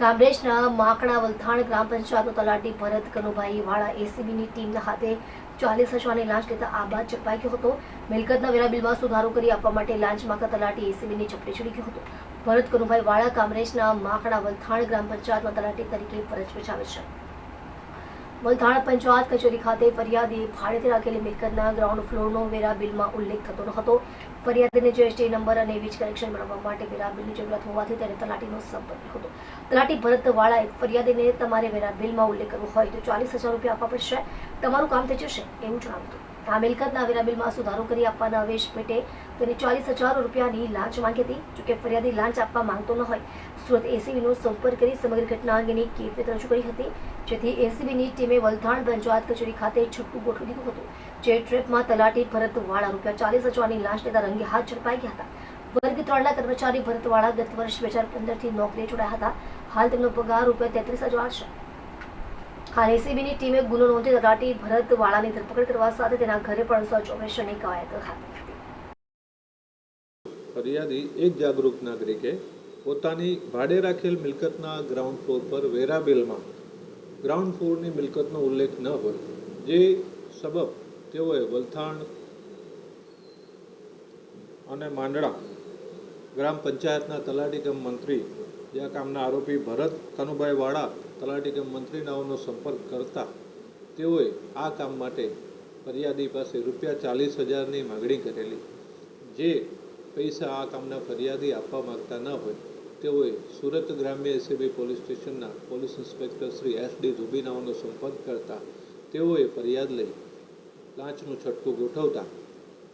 કામરેજના માકડા વલથાણ ગ્રામ પંચાયતનો તલાટી ભરત કનુભાઈ વાળા એસીબીની ટીમના હાથે ચાલીસ હજારની લાંચ લેતા આબાદ ઝડપાઈ ગયો હતો. મિલકતના વેરા બિલમાં સુધારો કરી આપવા માટે લાંચ માંગતા તલાટી એસીબીની ઝપટે ચડી ગયો હતો. ભરત કનુભાઈ વાળા કામરેજના માકડા વલથાણ ગ્રામ પંચાયતમાં તલાટી તરીકે ફરજ બજાવે છે. વલથાણ પંચાયત કચેરી ખાતે ફરિયાદી ભાડેથી રાખેલી મિલકતના ગ્રાઉન્ડ ફ્લોરનો વેરા બિલમાં ઉલ્લેખ થતો ન હતો. ફરિયાદીને જીએસટી નંબર અને વીજ કનેક્શન મેળવવા માટે વેરા બિલની જરૂરિયાત હોવાથી તેને તલાટીનો સંપર્ક હતો. તલાટી ભરતવાળાએ ફરિયાદીને તમારે વેરા બિલમાં ઉલ્લેખ કરવો હોય તો ચાલીસ હજાર રૂપિયા આપવા પડશે. તમારું કામ થઈ જશે, એવું જણાવ્યું હતું. આ મિલકતના વેરાબિલમાં સુધારો કરી આપવાના આવેશ પેટે તેને ચાલીસ હજાર રૂપિયાની લાંચ માંગી હતી, જોકે ફરિયાદી લાંચ આપવા માંગતો ન હોય. સુરત એસીબીનો સંપર્ક કરી સમગ્ર ઘટના અંગેની કેફિયત રજૂ કરી હતી, જેથી એસીબીની ટીમે વલથાણ પંચાયત કચેરી ખાતે છઠ્ઠું ગોઠવી દીધું હતું, જે ટ્રીપમાં તલાટી ભરતવાળા રૂપિયા ચાલીસ હજારની લાંચ લેતા રંગે હાથ ઝડપાઈ ગયા હતા. વર્ગ ત્રણના કર્મચારી ભરતવાળા ગત વર્ષ બે હજાર પંદરથી નોકરીએ જોડાયા હતા. હાલ તેમનો પગાર રૂપિયા તેત્રીસ હજાર છે. હાલ એસીબીની ટીમે ગુનો નોંધી તલાટી ભરતવાળાની ધરપકડ કરવા સાથે તેના ઘરે પણ સર્ચ ઓપરેશનની કવાયત હાથ ફરિયાદી એક જાગૃત નાગરિકે પોતાની ભાડે રાખેલ મિલકતના ગ્રાઉન્ડ ફ્લોર પર વેરા બિલમાં ગ્રાઉન્ડ ફ્લોરની મિલકતનો ઉલ્લેખ ન હોય, જે સબબ તેઓએ વલથાણ અને માંડળા ગ્રામ પંચાયતના તલાટી કમ મંત્રી જ્યાં કામના આરોપી ભરત કનુભાઈ વાળા તલાટી કમ મંત્રીનાઓનો સંપર્ક કરતા તેઓએ આ કામ માટે ફરિયાદી પાસે રૂપિયા ચાલીસ હજારની માગણી કરેલી. જે પૈસા આ કામના ફરિયાદી આપવા માગતા ન હોય, તેઓએ સુરત ગ્રામ્ય એસીબી પોલીસ સ્ટેશનના police inspector Shri S D ધુબીનાઓનો સંપર્ક કરતા તેઓએ ફરિયાદ લઈ લાંચનું છટકું ગોઠવતા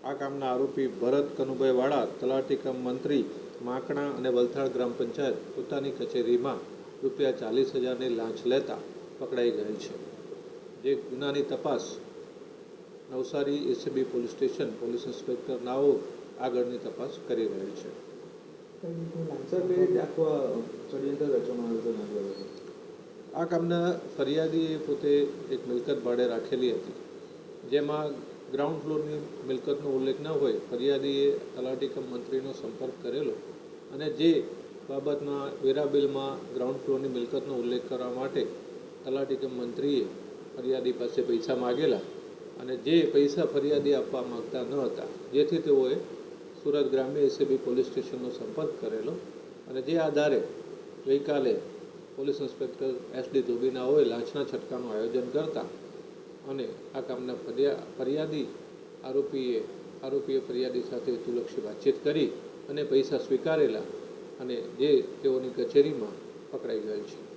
આ કામના આરોપી ભરત કનુભાઈ વાળા તલાટી કમ મંત્રી માકણા અને વલથાળ ગ્રામ પંચાયત પોતાની કચેરીમાં રૂપિયા ચાલીસ હજારની લાંચ લેતા પકડાઈ ગયેલ છે. જે ગુનાની તપાસ Navsari ACB police station police inspector નાઓ આગળની તપાસ કરી રહેલ છે. આ કામના ફરિયાદીએ પોતે એક મિલકત ભાડે રાખેલી હતી જેમાં ગ્રાઉન્ડ ફ્લોરની મિલકતનો ઉલ્લેખ ન હોય, ફરિયાદીએ તલાટી કમ મંત્રીનો સંપર્ક કરેલો અને જે બાબતમાં વેરા બિલમાં ગ્રાઉન્ડ ફ્લોરની મિલકતનો ઉલ્લેખ કરવા માટે તલાટી કમ મંત્રીએ ફરિયાદી પાસે પૈસા માગેલા અને જે પૈસા ફરિયાદી આપવા માગતા ન હતા, જેથી તેઓએ સુરત ગ્રામ્ય એસીબી પોલીસ સ્ટેશનનો સંપર્ક કરેલો અને જે આધારે ગઈકાલે પોલીસ ઇન્સ્પેક્ટર એસ ડી ધોબીનાઓએ લાંચના છટકાનું આયોજન કરતા અને આ કામના ફરિયા, ફરિયાદી આરોપીએ આરોપીએ ફરિયાદી સાથે તુલક્ષી વાતચીત કરી અને પૈસા સ્વીકારેલા અને જે તેઓની કચેરીમાં પકડાઈ ગયેલ છે.